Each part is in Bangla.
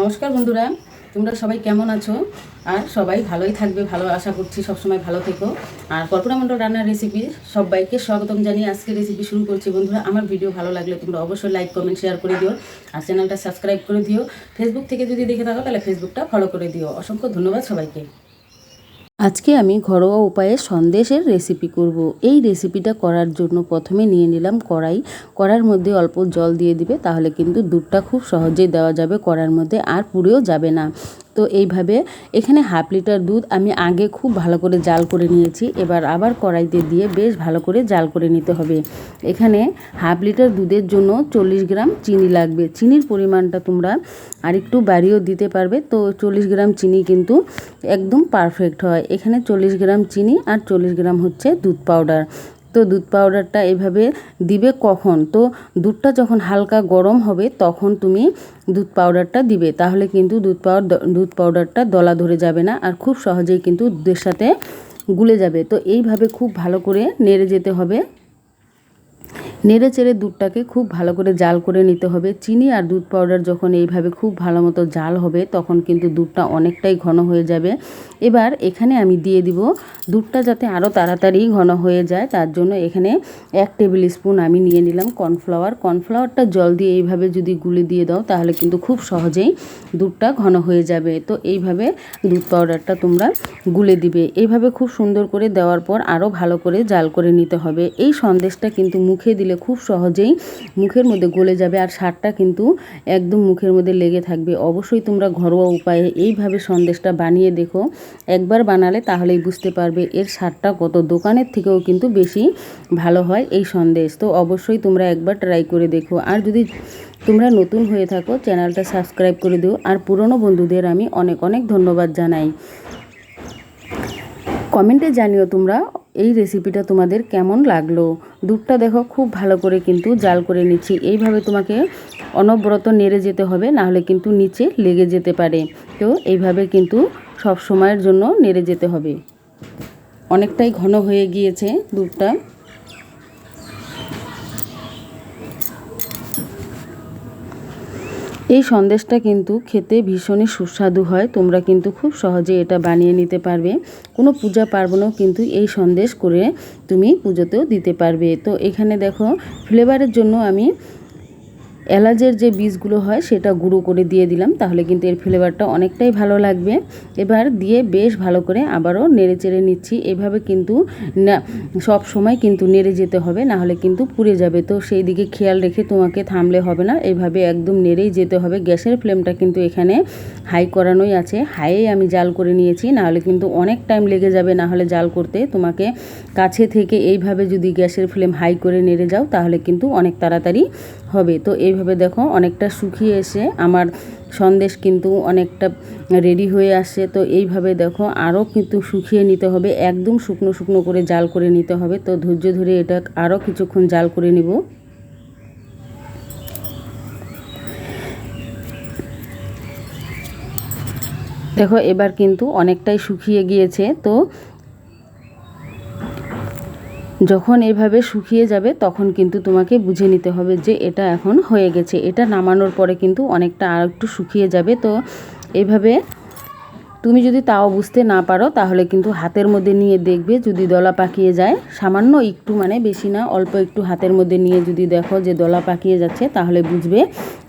নমস্কার বন্ধুরা, তোমরা সবাই কেমন আছো? আর সবাই ভালোই থাকবে, ভালো আশা করছি, সবসময় ভালো থেকো। আর কল্পনা মণ্ডল রান্নার রেসিপি সবাইকে স্বাগতম জানিয়ে আজকে রেসিপি শুরু করছি। বন্ধুরা, আমার ভিডিও ভালো লাগলে তোমরা অবশ্যই লাইক কমেন্ট শেয়ার করে দিও। আর চ্যানেলটা সাবস্ক্রাইব করে দিও। ফেসবুক থেকে যদি দেখে থাকো, তাহলে ফেসবুকটা ফলো করে দিও। অসংখ্য ধন্যবাদ সবাইকে। আজকে আমি ঘরোয়া উপায়ে সন্দেশের রেসিপি করব। এই রেসিপিটা করার জন্য প্রথমে নিয়ে নিলাম কড়াই। কড়ার মধ্যে অল্প জল দিয়ে দিবে, তাহলে কিন্তু দুধটা খুব সহজেই দেওয়া যাবে, কড়ার মধ্যে আর পুড়েও যাবে না। তো এইভাবে এখানে হাফ লিটার দুধ আমি আগে খুব ভালো করে জাল করে নিয়েছি। এবার আবার কড়াইতে দিয়ে বেশ ভালো করে জাল করে নিতে হবে। এখানে হাফ লিটার দুধের জন্য চল্লিশ গ্রাম চিনি লাগবে। চিনির পরিমাণটা তোমরা আরেকটু বাড়িয়েও দিতে পারবে। তো চল্লিশ গ্রাম চিনি কিন্তু একদম পারফেক্ট হয়। এখানে চল্লিশ গ্রাম চিনি আর চল্লিশ গ্রাম হচ্ছে দুধ পাউডার। তো দুধ পাউডারটা এভাবে দিবে কখন? তো দুধটা যখন হালকা গরম হবে, তখন তুমি দুধ পাউডারটা দিবে। তাহলে কিন্তু দুধ পাউডার দুধ পাউডারটা দলা ধরে যাবে না আর খুব সহজেই কিন্তু দুধের সাথে গুলে যাবে। তো এইভাবে খুব ভালো করে নেড়ে যেতে হবে। নেড়ে চেড়ে দুধটাকে খুব ভালো করে জাল করে নিতে হবে। চিনি আর দুধ পাউডার যখন এইভাবে খুব ভালো মতো জাল হবে, তখন কিন্তু দুধটা অনেকটাই ঘন হয়ে যাবে। এবার এখানে আমি দিয়ে দিব দুধটা যাতে আরও তাড়াতাড়ি ঘন হয়ে যায়, তার জন্য এখানে এক টেবিল স্পুন আমি নিয়ে নিলাম কর্নফ্লাওয়ার। কর্নফ্লাওয়ারটা জল দিয়ে এইভাবে যদি গুলে দিয়ে দাও, তাহলে কিন্তু খুব সহজেই দুধটা ঘন হয়ে যাবে। তো এইভাবে দুধ পাউডারটা তোমরা গুলে দিবে। এইভাবে খুব সুন্দর করে দেওয়ার পর আরও ভালো করে জাল করে নিতে হবে। এই সন্দেশটা কিন্তু মুখে দিলে খুব সহজেই মুখের মধ্যে গলে যাবে আর স্বাদটা কিন্তু একদম মুখের মধ্যে লেগে থাকবে। অবশ্যই তোমরা ঘরোয়া উপায়ে এইভাবে সন্দেশটা বানিয়ে দেখো। একবার বানালে তাহলেই বুঝতে পারবে এর স্বাদটা কত। দোকানের থেকেও কিন্তু বেশি ভালো হয় এই সন্দেশ। তো অবশ্যই তোমরা একবার ট্রাই করে দেখো। আর যদি তোমরা নতুন হয়ে থাকো, চ্যানেলটা সাবস্ক্রাইব করে দিও। আর পুরনো বন্ধুদের আমি অনেক অনেক ধন্যবাদ জানাই। কমেন্টে জানিও তোমরা এই রেসিপিটা তোমাদের কেমন লাগল? দুধটা দেখো, খুব ভালো করে কিন্তু জাল করে নিচ্ছি। এইভাবে তোমাকে অনবরত নেড়ে যেতে হবে নাহলে কিন্তু নিচে লেগে যেতে পারে। তো এইভাবে কিন্তু সব সময়ের জন্য নেড়ে যেতে হবে। অনেকটাই ঘন হয়ে গিয়েছে দুধটা। এই সন্দেশটা কিন্তু খেতে ভীষণই সুস্বাদু হয়। তোমরা কিন্তু খুব সহজে এটা বানিয়ে নিতে পারবে। কোনো পূজা পার্বণেও কিন্তু এই সন্দেশ করে তুমি পুজোতেও দিতে পারবে। তো এখানে দেখো ফ্লেভারের জন্য আমি এলাচের যে বীজগুলো হয় সেটা গুঁড়ো করে দিয়ে দিলাম, তাহলে কিন্তু এর ফ্লেভারটা অনেকটাই ভালো লাগবে। এবার দিয়ে বেশ ভালো করে আবারও নেড়ে চেড়ে নিচ্ছি। এভাবে কিন্তু না, সব সময় কিন্তু নেড়ে যেতে হবে, না হলে কিন্তু পুড়ে যাবে। তো সেই দিকে খেয়াল রেখে তোমাকে থামলে হবে না, এভাবে একদম নেড়েই যেতে হবে। গ্যাসের ফ্লেমটা কিন্তু এখানে হাই করানোই আছে। হাইয়ে আমি জাল করে নিয়েছি নাহলে কিন্তু অনেক টাইম লেগে যাবে না হলে জাল করতে। তোমাকে কাছে থেকে এইভাবে যদি গ্যাসের ফ্লেম হাই করে নেড়ে যাও, তাহলে কিন্তু অনেক তাড়াতাড়ি হবে। তো এইভাবে দেখো অনেকটা শুকিয়ে এসে আমার সন্দেশ কিন্তু অনেকটা রেডি হয়ে আসছে তো এইভাবে দেখো আরও কিন্তু শুকিয়ে নিতে হবে। একদম শুকনো শুকনো করে জাল করে নিতে হবে। তো ধৈর্য ধরে এটা আরও কিছুক্ষণ জাল করে নিব। দেখো এবার কিন্তু অনেকটাই শুকিয়ে গিয়েছে। তো যখন এভাবে শুকিয়ে যাবে, তখন কিন্তু তোমাকে বুঝে নিতে হবে যে এটা এখন হয়ে গেছে। এটা নামানোর পরে কিন্তু অনেকটা আর একটু শুকিয়ে যাবে। তো এইভাবে তুমি যদি তাও বুঝতে না পারো, তাহলে কিন্তু হাতের মধ্যে নিয়ে দেখবে যদি দলা পাকিয়ে যায়। সামান্য একটু মানে বেশি না, অল্প একটু হাতের মধ্যে নিয়ে যদি দেখো যে দলা পাকিয়ে যাচ্ছে, তাহলে বুঝবে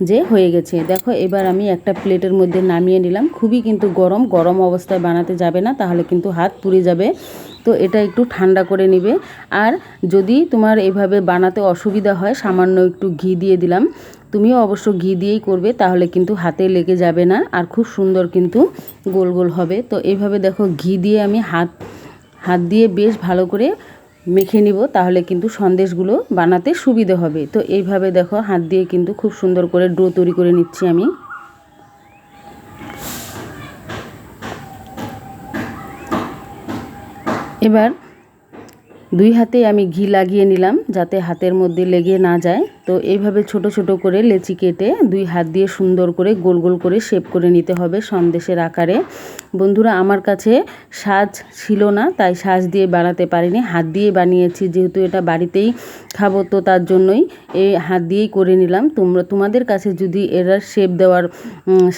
যে হয়ে গেছে। দেখো, এবার আমি একটা প্লেটের মধ্যে নামিয়ে নিলাম। খুবই কিন্তু গরম গরম অবস্থায় বানাতে যাবে না, তাহলে কিন্তু হাত পুড়ে যাবে। তো এটা একটু ঠান্ডা করে নিবে। আর যদি তোমার এভাবে বানাতে অসুবিধা হয়, সামান্য একটু ঘি দিয়ে দিলাম। তুমিও অবশ্য ঘি দিয়েই করবে, তাহলে কিন্তু হাতে লেগে যাবে না, আর খুব সুন্দর কিন্তু গোল গোল হবে। তো এইভাবে দেখো ঘি দিয়ে আমি হাত হাত দিয়ে বেশ ভালো করে মেখে নিব, তাহলে কিন্তু সন্দেশগুলো বানাতে সুবিধে হবে। তো এইভাবে দেখো হাত দিয়ে কিন্তু খুব সুন্দর করে ডো তৈরি করে নিচ্ছি আমি। এবার দুই হাতে আমি ঘি লাগিয়ে নিলাম, যাতে হাতের মধ্যে লেগে না যায়। তো এইভাবে ছোট ছোট করে লেচি কেটে দুই হাত দিয়ে সুন্দর করে গোল গোল করে শেপ করে নিতে হবে সন্দেশের আকারে। বন্ধুরা, আমার কাছে সাজ ছিল না, তাই সাজ দিয়ে বানাতে পারিনি। হাত দিয়ে বানিয়েছি, যেহেতু এটা বাড়িতেই খাব, তো তার জন্যই এই হাত দিয়েই করে নিলাম। তোমরা, তোমাদের কাছে যদি এরা শেপ দেওয়ার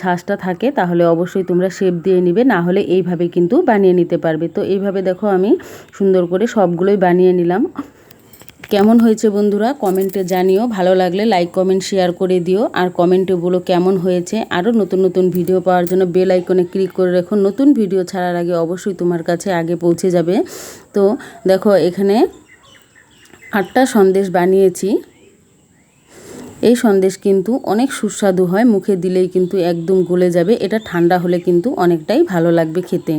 সাজটা থাকে, তাহলে অবশ্যই তোমরা শেপ দিয়ে নিবে, না হলে এইভাবে কিন্তু বানিয়ে নিতে পারবে। তো এইভাবে দেখো আমি সুন্দর করে সবগুলোই বানিয়ে নিলাম। কেমন হয়েছে বন্ধুরা? কমেন্টে জানিও। ভালো লাগলে লাইক কমেন্ট শেয়ার করে দিও। আর কমেন্টে বলো কেমন হয়েছে। আরও নতুন নতুন ভিডিও পাওয়ার জন্য বেল আইকনে ক্লিক করে রেখো। নতুন ভিডিও ছাড়ার আগে অবশ্যই তোমার কাছে আগে পৌঁছে যাবে। তো দেখো, এখানে আটটা সন্দেশ বানিয়েছি। এই সন্দেশ কিন্তু অনেক সুস্বাদু হয়। মুখে দিলেই কিন্তু একদম গলে যাবে। এটা ঠান্ডা হলে কিন্তু অনেকটাই ভালো লাগবে খেতে।